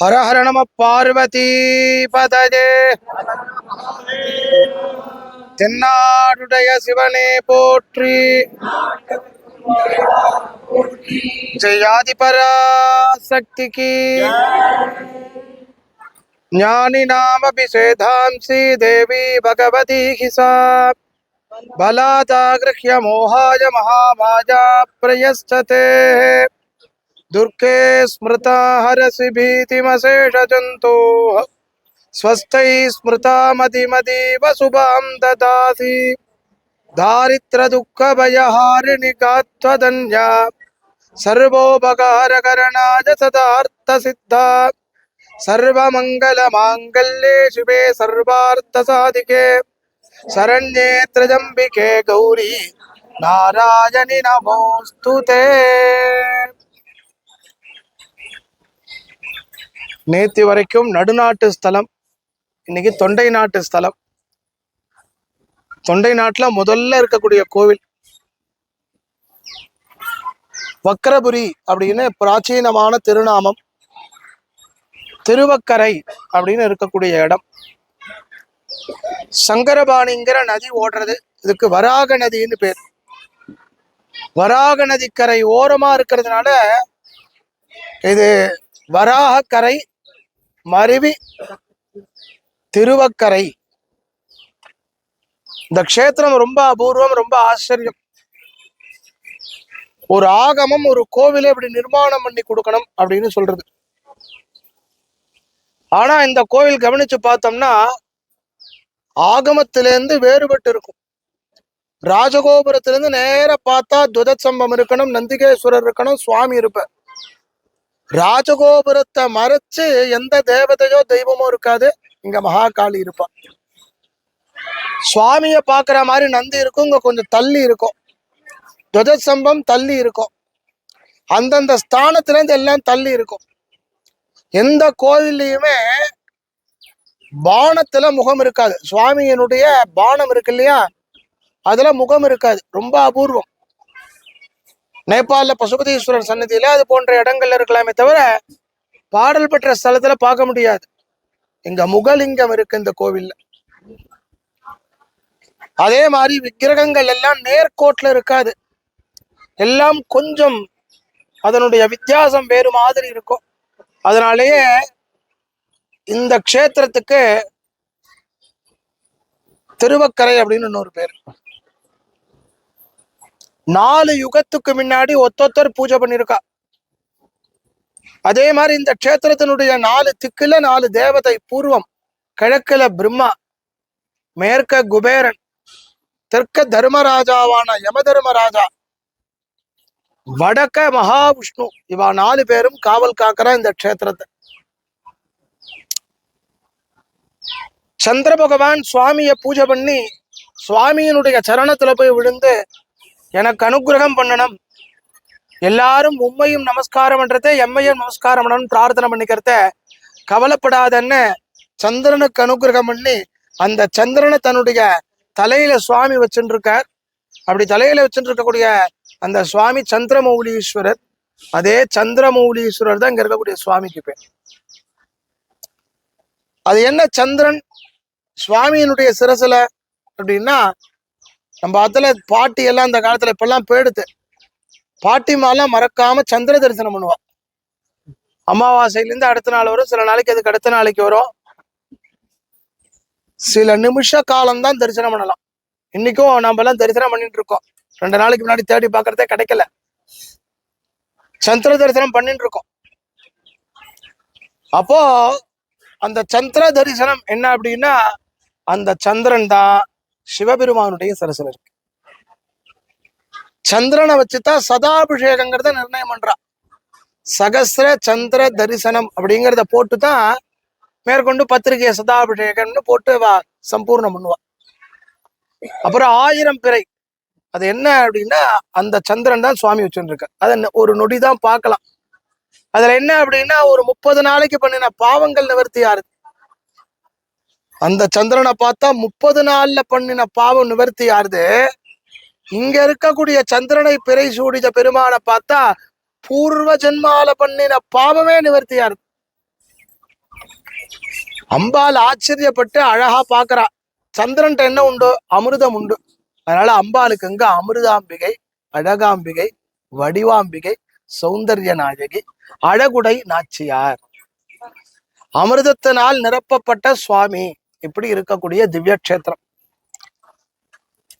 ஹர ஹர நம பார்வதி பதஜே தென்னாடுடைய சிவனே போற்றி ஜெயாதி பராசக்திக்கு ஞானி நாமபிஷேதாம்சி தேவி பகவதி ஹிசா बलादागृह्य मोहाय महामाया प्रयश्चते दुर्गे स्मृता हरसि भीतिमशेषजन्तोः। स्वस्तैः स्मृता मतिमतीव शुभां ददासि। दारिद्र्यदुःखभयहारिणि त्वदन्या सर्वोपकारकरणाय सदार्थसिद्धा। सर्वमङ्गलमाङ्गल्ये शिवे सर्वार्थसाधिके। शरण्ये त्र्यम्बिके गौरी। नारायणि नमोऽस्तु ते। நேற்று வரைக்கும் நடுநாட்டு ஸ்தலம். இன்னைக்கு தொண்டை நாட்டு ஸ்தலம். தொண்டை நாட்டில் முதல்ல இருக்கக்கூடிய கோவில் வக்கரபுரி அப்படின்னு பிராச்சீனமான திருநாமம். திருவக்கரை அப்படின்னு இருக்கக்கூடிய இடம். சங்கரபாணிங்கிற நதி ஓடுறது. இதுக்கு வராக நதின்னு பேர். வராக நதிக்கரை ஓரமா இருக்கிறதுனால இது வராக கரை மருவி திருவக்கரை. இந்த க்ஷேத்திரம் ரொம்ப அபூர்வம் ரொம்ப ஆச்சரியம். ஒரு ஆகமம் ஒரு கோவிலை இப்படி நிர்மாணம் பண்ணி கொடுக்கணும் அப்படின்னு சொல்றது. ஆனா இந்த கோவில் கவனிச்சு பார்த்தோம்னா ஆகமத்திலேருந்து வேறுபட்டு இருக்கும். ராஜகோபுரத்திலேருந்து நேர பார்த்தா துவதசம்பம் இருக்கணும் நந்திகேஸ்வரர் இருக்கணும் சுவாமி இருப்பார். ராஜகோபுரத்தை மறைச்சு எந்த தேவதையோ தெய்வமோ இருக்காது. இங்க மகாகாளி இருப்பான் சுவாமிய பாக்குற மாதிரி நந்தி இருக்கும் இங்க கொஞ்சம் தள்ளி இருக்கும். துவதசம்பம் தள்ளி இருக்கும். அந்தந்த ஸ்தானத்துல இருந்து எல்லாம் தள்ளி இருக்கும். எந்த கோவில்லையுமே பானத்துல முகம் இருக்காது. சுவாமியினுடைய பானம் இருக்கு இல்லையா? அதுல முகம் இருக்காது. ரொம்ப அபூர்வம். நேபாளில் பசுபதீஸ்வரர் சன்னதியில அது போன்ற இடங்கள்ல இருக்கலாமே தவிர பாடல் பெற்ற ஸ்தலத்துல பார்க்க முடியாது. இங்க முகலிங்கம் இருக்கு இந்த கோவில்ல. அதே மாதிரி விக்கிரகங்கள் எல்லாம் நேர்கோட்ல இருக்காது. எல்லாம் கொஞ்சம் அதனுடைய வித்தியாசம் வேறு மாதிரி இருக்கும். அதனாலேயே இந்த க்ஷேத்திரத்துக்கு திருவக்கரை அப்படின்னு இன்னொரு பேர். நாலு யுகத்துக்கு முன்னாடி ஒத்தொத்தர் பூஜை பண்ணிருக்கா. அதே மாதிரி இந்த க்ஷேத்திரத்தினுடைய நாலு திக்குல நாலு தேவதை பூர்வம் கிழக்குல பிரம்மா மேற்க குபேரன் தெற்க தர்மராஜாவான யம தர்மராஜா வடக்க மகாவிஷ்ணு இவா நாலு பேரும் காவல் காக்கிற இந்த க்ஷேத்திரத்தை. சந்திர பகவான் சுவாமிய பூஜை பண்ணி சுவாமியினுடைய சரணத்துல போய் விழுந்து எனக்கு அனுகிரகம் பண்ணணும். எல்லாரும் உண்மையும் நமஸ்காரம் பண்றதே எம்மையும் நமஸ்காரம் பண்ணணும்னு பிரார்த்தனை பண்ணிக்கிறத கவலைப்படாதன்னு சந்திரனுக்கு அனுகிரகம் பண்ணி அந்த சந்திரனை தன்னுடைய தலையில சுவாமி வச்சுட்டு இருக்கார் அப்படி தலையில வச்சுட்டு இருக்கக்கூடிய அந்த சுவாமி சந்திரமௌலீஸ்வரர் அதே சந்திரமௌலீஸ்வரர் தான் இங்க இருக்கக்கூடிய சுவாமிக்கு பேர். அது என்ன சந்திரன்? சுவாமியினுடைய சிரசுல அப்படின்னா நம்ம அதில் பாட்டி எல்லாம் அந்த காலத்துல இப்பெல்லாம் போயிடுது. பாட்டிமாலாம் மறக்காம சந்திர தரிசனம் பண்ணுவா. அமாவாசையிலேருந்து அடுத்த நாள் வரும். சில நாளைக்கு அதுக்கு அடுத்த நாளைக்கு வரும். சில நிமிஷ காலம்தான் தரிசனம் பண்ணலாம். இன்னைக்கும் நம்ம எல்லாம் தரிசனம் பண்ணிட்டு இருக்கோம். ரெண்டு நாளைக்கு முன்னாடி தேடி பார்க்கறதே கிடைக்கல. சந்திர தரிசனம் பண்ணிட்டு இருக்கோம். அப்போ அந்த சந்திர தரிசனம் என்ன அப்படின்னா அந்த சந்திரன் தான் சிவபெருமானுடைய சரசல் இருக்கு சந்திரனை வச்சுதான் சதாபிஷேகங்கிறத நிர்ணயம் பண்றா. சகசிர சந்திர தரிசனம் அப்படிங்கிறத போட்டு தான் மேற்கொண்டு பத்திரிகை சதாபிஷேகம்னு போட்டு வா சம்பூர்ணம் பண்ணுவா. அப்புறம் ஆயிரம் பிறை. அது என்ன அப்படின்னா அந்த சந்திரன் தான் சுவாமி வச்சுருக்க. அதை ஒரு நொடி தான் பார்க்கலாம். அதுல என்ன அப்படின்னா ஒரு முப்பது நாளைக்கு பண்ணின பாவங்கள் நிவர்த்தி ஆறுது அந்த சந்திரனை பார்த்தா முப்பது நாள்ல பண்ணின பாவம் நிவர்த்தி ஆறுது இங்க இருக்கக்கூடிய சந்திரனை பிறை சூடித பெருமானை பார்த்தா பூர்வ ஜென்மால பண்ணின பாவமே நிவர்த்தியா இருக்கு அம்பாள் ஆச்சரியப்பட்டு அழகா பாக்குறா சந்திரன்ட்ட என்ன உண்டு? அமிர்தம் உண்டு. அதனால அம்பாளுக்கு எங்க? அமிர்தாம்பிகை அழகாம்பிகை வடிவாம்பிகை சௌந்தர்ய நாயகி அழகுடை நாச்சியார். அமிர்தத்தினால் நிரப்பப்பட்ட சுவாமி. இப்படி இருக்கக்கூடிய திவ்ய கஷேத்திரம்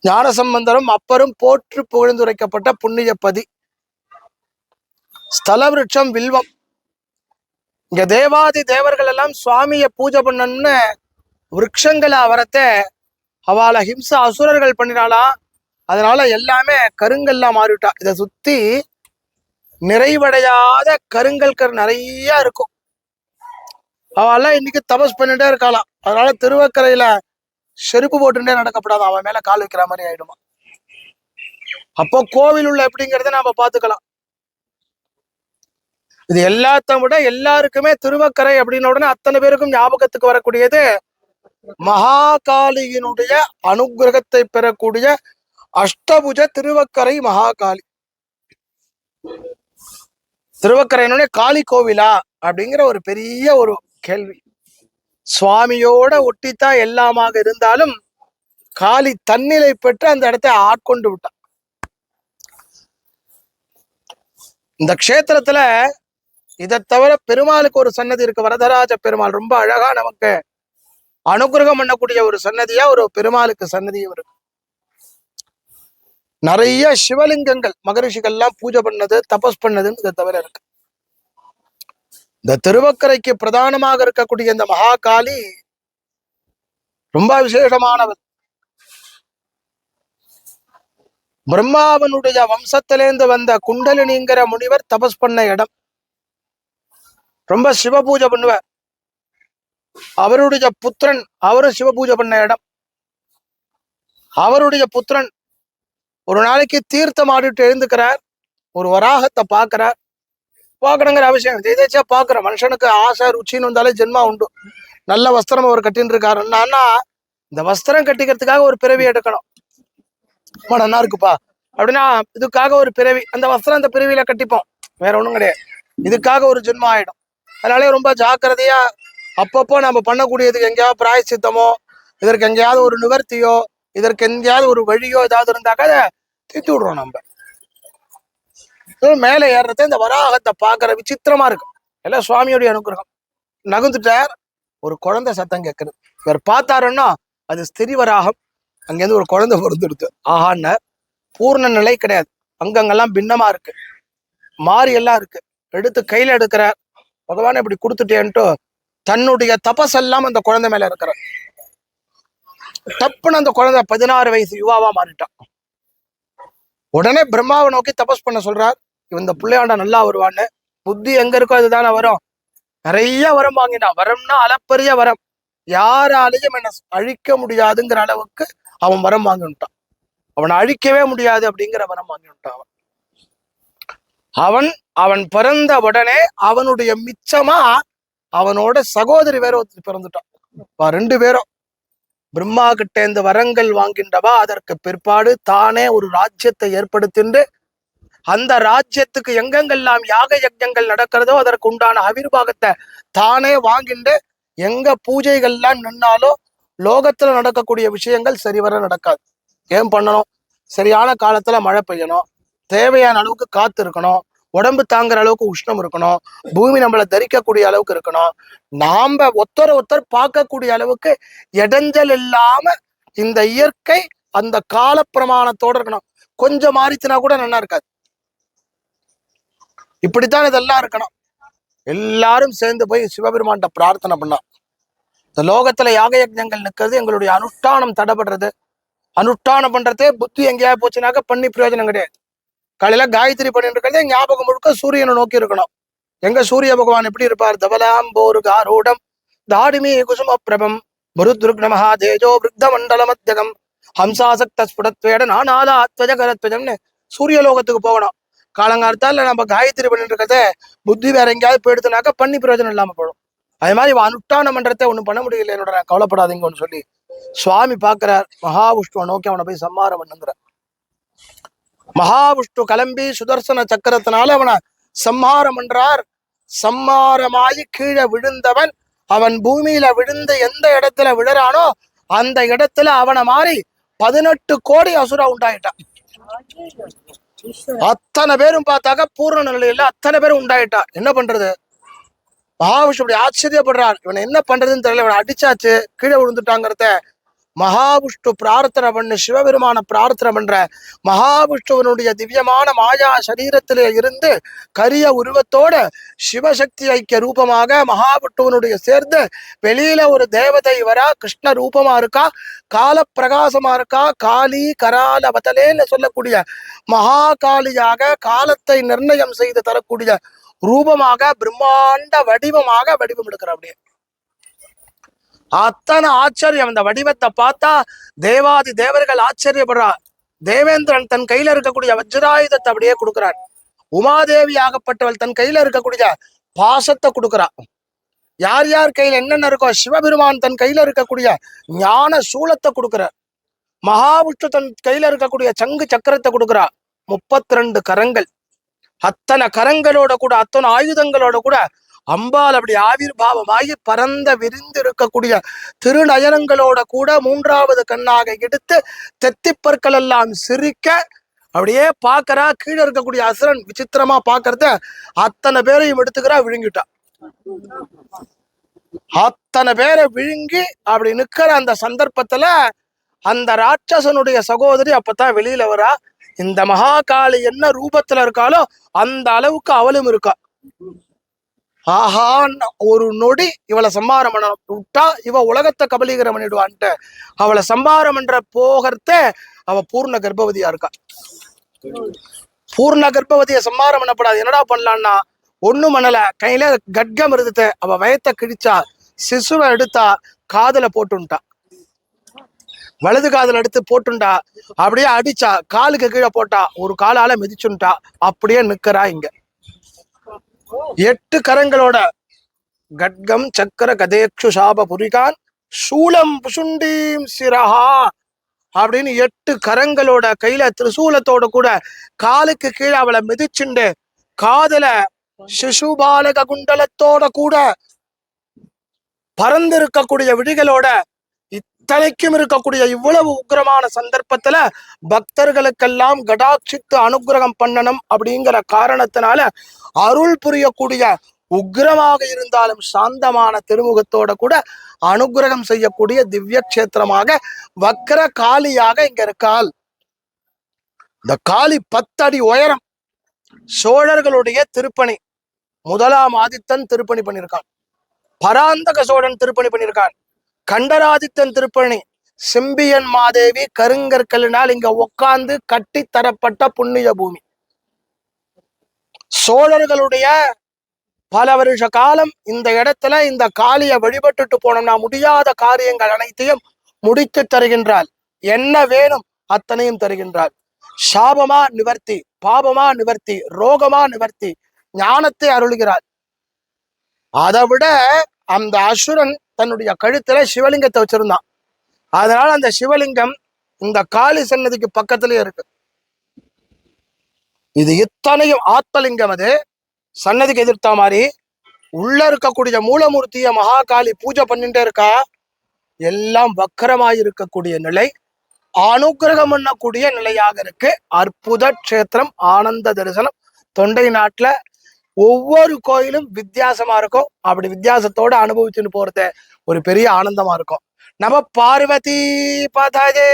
ஞானசம்பந்தரும் அப்பரும் போற்று புகழ்ந்துரைக்கப்பட்ட புண்ணிய பதி ஸ்தல விருட்சம் வில்வம். இங்க தேவாதி தேவர்கள் எல்லாம் சுவாமிய பூஜை பண்ணணும்னு விரக்ஷங்களை அவரத்த அவளை ஹிம்ச அசுரர்கள் பண்ணினாளா? அதனால எல்லாமே கருங்கல்லா மாறிவிட்டா. இதை சுத்தி நிறைவடையாத கருங்கல் கரு நிறைய இருக்கும். அவெல்லாம் இன்னைக்கு தபஸ் பண்ணிட்டே இருக்காளாம் அதனால திருவக்கரையில செருப்பு போட்டுட்டே நடக்கப்படாது அவன் மேல கால் வைக்கிற மாதிரி ஆயிடுமா. அப்போ கோவில் உள்ள எப்படிங்கிறத நாம பாத்துக்கலாம் இது எல்லாத்த விட எல்லாருக்குமே திருவக்கரை அப்படின்ன உடனே அத்தனை பேருக்கும் ஞாபகத்துக்கு வரக்கூடியது மகாகாளியினுடைய அனுகிரகத்தை பெறக்கூடிய அஷ்டபுஜ திருவக்கரை மகாகாளி. திருவக்கரையினுடைய காளி கோவிலா அப்படிங்கிற ஒரு பெரிய ஒரு கேள்வி. சுவாமியோட ஒட்டித்தான் எல்லாமாக இருந்தாலும் காளி தன்னிலை பெற்று அந்த இடத்தை ஆட்கொண்டு விட்டான். இந்த க்ஷேத்திரத்துல இதை தவிர பெருமாளுக்கு ஒரு சன்னதி இருக்கு. வரதராஜ பெருமாள் ரொம்ப அழகா நமக்கு அனுகிரகம் பண்ணக்கூடிய ஒரு சன்னதியா ஒரு பெருமாளுக்கு சன்னதியும் இருக்கு. நிறைய சிவலிங்கங்கள் மகரிஷிகள்லாம் பூஜை பண்ணது தபஸ் பண்ணதுன்னு இதை தவிர இருக்கு. இந்த திருவக்கரைக்கு பிரதானமாக இருக்கக்கூடிய இந்த மகாகாளி ரொம்ப விசேஷமானவர் பிரம்மாவனுடைய வம்சத்திலேந்து வந்த குண்டலினிங்கிற முனிவர் தபஸ் பண்ண இடம். ரொம்ப சிவ பூஜை பண்ணுவார். அவருடைய புத்திரன் அவரும் சிவ பூஜை பண்ண இடம். அவருடைய புத்திரன் ஒரு நாளைக்கு தீர்த்தம் ஆடிட்டு எழுந்துக்கிறார். ஒரு வராகத்தை பார்க்கிறார். பார்க்கணுங்கிற அவசியம் எதாச்சியா பார்க்கிற மனுஷனுக்கு ஆசை ருச்சின்னு வந்தாலே ஜென்மா உண்டு. நல்ல வஸ்திரம் அவர் கட்டின்னு இருக்காருன்னா இந்த வஸ்திரம் கட்டிக்கிறதுக்காக ஒரு பிறவி எடுக்கணும். ரொம்ப நல்லா இருக்குப்பா. அப்படின்னா இதுக்காக ஒரு பிறவி. அந்த வஸ்திரம் அந்த பிறவியில கட்டிப்போம். வேற ஒண்ணும் கிடையாது. இதுக்காக ஒரு ஜென்மம் ஆயிடும். அதனாலே ரொம்ப ஜாக்கிரதையா அப்பப்போ நம்ம பண்ணக்கூடியதுக்கு எங்கேயாவது பிராயச்சித்தமோ இதற்கு எங்கேயாவது ஒரு நிவர்த்தியோ இதற்கு எங்கேயாவது ஒரு வழியோ ஏதாவது இருந்தாக்கா அதை தீர்த்து விடுறோம் நம்ம. மேலே ஏறுறத இந்த வராகத்தை பார்க்குற விசித்திரமா இருக்கு. எல்லாம் சுவாமியோடைய அனுகிரகம். நகுந்துட்டார். ஒரு குழந்தை சத்தம் கேட்குது இவர் பார்த்தாருன்னா அது ஸ்திரி வராகம். அங்கேருந்து ஒரு குழந்தை பிறந்துடுது. ஆஹான்னு பூர்ண நிலை கிடையாது. அங்கங்கெல்லாம் பின்னமா இருக்கு. மாறி எல்லாம் இருக்கு. எடுத்து கையில எடுக்கிறார். பகவான் இப்படி கொடுத்துட்டேன்ட்டு தன்னுடைய தபசெல்லாம் அந்த குழந்தை மேல இருக்கிற தப்புன்னு அந்த குழந்தை பதினாறு வயசு யுவாவா மாறிட்டான். உடனே பிரம்மாவை நோக்கி தபஸ் பண்ண சொல்றார். இந்த பிள்ளையாண்டா நல்லா வருவான்னு. புத்தி எங்க இருக்கோ அதுதானே வரும். நிறைய வரம் வாங்கினான் வரம்னா அளப்பரிய வரம். யாராலையும் என்ன அழிக்க முடியாதுங்கிற அளவுக்கு அவன் வரம் வாங்கிட்டான் அவனை அழிக்கவே முடியாது அப்படிங்கிற வரம் வாங்கிட்டான் அவன். அவன் அவன் பிறந்த உடனே அவனுடைய மிச்சமா அவனோட சகோதரி வேற ஒருத்தர் பிறந்துட்டான். ரெண்டு பேரும். பிரம்மா கிட்ட இந்த வரங்கள் வாங்கின்றவா அதற்கு பிற்பாடு தானே ஒரு ராஜ்யத்தை ஏற்படுத்திண்டு அந்த ராஜ்யத்துக்கு எங்கெங்கெல்லாம் யாக யஜங்கள் நடக்கிறதோ அதற்கு உண்டான அவிர்வாகத்தை தானே வாங்கிண்டு எங்க பூஜைகள்லாம் நின்னாலும் லோகத்துல நடக்கக்கூடிய விஷயங்கள் சரிவர நடக்காது. ஏன் பண்ணணும்? சரியான காலத்துல மழை பெய்யணும். தேவையான அளவுக்கு காத்து இருக்கணும். உடம்பு தாங்குற அளவுக்கு உஷ்ணம் இருக்கணும். பூமி நம்மளை தரிக்கக்கூடிய அளவுக்கு இருக்கணும். நாம ஒத்தர ஒத்தர் பார்க்கக்கூடிய அளவுக்கு இடைஞ்சல் இல்லாம இந்த இயற்கை அந்த கால பிரமாணத்தோட இருக்கணும். கொஞ்சம் மாறிச்சுனா கூட நல்லா இருக்காது. இப்படித்தான் இதெல்லாம் இருக்கணும். எல்லாரும் சேர்ந்து போய் சிவபெருமான்கிட்ட பிரார்த்தனை பண்ணா இந்த லோகத்துல யாக யஜ்ஞங்கள் நிற்கிறது எங்களுடைய அனுஷ்டானம் தடைபடுறது. அனுஷ்டானம் பண்றதே புத்தி எங்கேயா போச்சுனாக்க பண்ணி பிரயோஜனம் கிடையாது. காலையில காயத்ரி பண்ணிட்டு இருக்கிறதே ஞாபகம் முழுக்க சூரியனை நோக்கி இருக்கணும். எங்க சூரிய பகவான் எப்படி இருப்பார்? தவலாம்போரு காரூடம். தாடிமி குசும பிரபம். மருத்ருக்னமஹா தேஜோ விருத்த மண்டல மத்தியகம். ஹம்சாசக்த ஸ்புடத்வேட நானாலா அத்வஜகரத்வஜம்னு சூரிய லோகத்துக்கு போகணும். காலங்காலத்தால் நம்ம காயத்ரி பண்ணிட்டு இருக்கிறத புத்தி வேற எங்கேயாவது போயிடுத்துனாக்கா பண்ணி பிரயோஜனம் இல்லாமல் போடும் அதே மாதிரி அனுஷ்டான மன்றத்தை ஒன்றும் பண்ண முடியல என்னோட நான் கவலைப்படாதீங்கன்னு சொல்லி சுவாமி பார்க்கிறார் மகாவிஷ்ணுவை நோக்கி அவனை போய் சம்மாரம் பண்ணுங்கிற மகாவிஷ்ணு கிளம்பி சுதர்சன சக்கரத்தினால அவனை சம்ஹாரம் பண்றார். சம்மாரமாயி கீழே விழுந்தவன் அவன் பூமியில விழுந்து எந்த இடத்துல விழுறானோ அந்த இடத்துல அவனை மாறி பதினெட்டு கோடி அசுரா உண்டாயிட்டான். அத்தனை பேரும் பார்த்தாக்க பூர்ண நிலையில அத்தனை பேரும் உண்டாயிட்டா. என்ன பண்றது? மகாவிஷ்ணு இப்படி ஆச்சரியப்படுறார். இவனை என்ன பண்றதுன்னு தெரியல. இவனை அடிச்சாச்சு கீழே விழுந்துட்டாங்கிறத மகாவிஷ்ணு பிரார்த்தனை பண்ணு சிவபெருமான பிரார்த்தனை பண்ற மகாவிஷ்ணுவனுடைய திவ்யமான மாயா சரீரத்திலே இருந்து கரிய உருவத்தோட சிவசக்தி ஐக்கிய ரூபமாக மகாவிஷ்ணுவனுடைய சேர்ந்து வெளியில ஒரு தேவதை வரா கிருஷ்ண ரூபமா இருக்கா கால பிரகாசமா இருக்கா காளி கரால வதலேன்னு சொல்லக்கூடிய மகா காளியாக காலத்தை நிர்ணயம் செய்து தரக்கூடிய ரூபமாக பிரம்மாண்ட வடிவமாக வடிவம் எடுக்கிற அப்படியே. அத்தனை ஆச்சரியம். அந்த வடிவத்தை பார்த்தா தேவாதி தேவர்கள் ஆச்சரியப்படுறா. தேவேந்திரன் தன் கையில இருக்கக்கூடிய வஜ்ராயுதத்தை அப்படியே கொடுக்கிறான் உமாதேவி ஆகப்பட்டவள் தன் கையில இருக்கக்கூடிய பாசத்தை கொடுக்கிறா. யார் யார் கையில என்னென்ன இருக்கோ சிவபெருமான் தன் கையில இருக்கக்கூடிய ஞான சூலத்தை கொடுக்கிறார். மகாவிஷ்ணு தன் கையில இருக்கக்கூடிய சங்கு சக்கரத்தை கொடுக்கிறா. முப்பத்தி ரெண்டு கரங்கள். அத்தனை கரங்களோட கூட அத்தனை ஆயுதங்களோட கூட அம்பாள் அப்படி ஆவிர்வாவமாகி பரந்த விரிந்து இருக்கக்கூடிய திருநயனங்களோட கூட மூன்றாவது கண்ணாக எடுத்து தெத்திப்பற்கள் எல்லாம் சிரிக்க அப்படியே பார்க்கறா. கீழே இருக்கக்கூடிய அசுரன் விசித்திரமா பார்க்கறத அத்தனை பேரையும் எடுத்துக்கிறா விழுங்கிட்டா. அத்தனை பேரை விழுங்கி அப்படி நிக்கிற அந்த சந்தர்ப்பத்துல அந்த ராட்சசனுடைய சகோதரி அப்பதான் வெளியில வரா. இந்த மகாகாளி என்ன ரூபத்துல இருக்காளோ அந்த அளவுக்கு அவளும் இருக்கா. ஆஹா ஒரு நொடி இவளை சம்பாரம் பண்ண விட்டா இவ உலகத்தை கபலீகரம் பண்ணிடுவான்ட்டு. அவளை சம்பாரம் பண்ற போகிறத அவ பூர்ண கர்ப்பவதியா இருக்கா. பூர்ண கர்ப்பவதியை சம்பாரம் பண்ணப்படாது. என்னடா பண்ணலான்னா ஒண்ணும் பண்ணல. கையில கட்கம் இருந்தது அவ வயத்தை கிழிச்சா சிசுவை எடுத்தா காதுல போட்டுண்டா. வலது காதுல எடுத்து போட்டுண்டா. அப்படியே அடிச்சா காலுக்கு கீழே போட்டா ஒரு காலால மிதிச்சுண்டா. அப்படியே நிக்கிறா இங்க. எட்டு கரங்களோட கட்கம் சக்கர கதேக்ஷு சாப புரிகான் சூலம் புசுண்டீம் சிரஹா அப்படின்னு எட்டு கரங்களோட கையில திரிசூலத்தோட கூட காலுக்கு கீழே அவளை மிதிச்சுண்டு காதுல சிசுபாலக குண்டலத்தோட கூட பறந்து இருக்கக்கூடிய விழிகளோட இத்தனைக்கும் இருக்கக்கூடிய இவ்வளவு உக்கிரமான சந்தர்ப்பத்துல பக்தர்களுக்கெல்லாம் கடாட்சித்து அனுகிரகம் பண்ணணும் அப்படிங்கிற காரணத்தினால அருள் புரியக்கூடிய உக்கிரமாக இருந்தாலும் சாந்தமான திருமுகத்தோட கூட அனுகிரகம் செய்யக்கூடிய திவ்ய கஷேத்திரமாக வக்கர காளியாக இங்க இருக்காள். இந்த காளி பத்தடி உயரம். சோழர்களுடைய திருப்பணி. முதலாம் ஆதித்தன் திருப்பணி பண்ணியிருக்கான் பராந்தக சோழன் திருப்பணி பண்ணியிருக்கான் கண்டராதித்தன் திருப்பணி. செம்பியன் மாதேவி கருங்கற்களினால் இங்க உட்கார்ந்து கட்டி தரப்பட்ட புண்ணிய பூமி. சோழர்களுடைய பல வருஷ காலம் இந்த இடத்துல இந்த காளியை வழிபட்டுட்டு போனோம்னா முடியாத காரியங்கள் அனைத்தையும் முடித்து தருகின்றாள். என்ன வேணும் அத்தனையும் தருகின்றாள். சாபமா நிவர்த்தி பாபமா நிவர்த்தி ரோகமா நிவர்த்தி ஞானத்தை அருளுகிறாள். அதை விட அந்த அசுரன் தன்னுடைய கழுத்துல சிவலிங்கத்தை வச்சிருந்தான். அதனால அந்த சிவலிங்கம் இந்த காளி சன்னதிக்கு பக்கத்திலேயே இருக்கு. இது இத்தனையும் ஆத்மலிங்கம் அது. சன்னதிக்கு எதிர்த்த மாதிரி உள்ள இருக்கக்கூடிய மூலமூர்த்திய மகாகாளி பூஜை பண்ணிட்டே இருக்கா. எல்லாம் வக்கரமாய் இருக்கக்கூடிய நிலை அனுகிரகம் பண்ணக்கூடிய நிலையாக இருக்கு. அற்புத கஷேத்திரம் ஆனந்த தரிசனம் தொண்டை நாட்டுல ஒவ்வொரு கோயிலும் வித்தியாசமா இருக்கும். அப்படி வித்தியாசத்தோட அனுபவிச்சுன்னு போறது ஒரு பெரிய ஆனந்தமா இருக்கும். நம்ம பார்வதி பதஜே.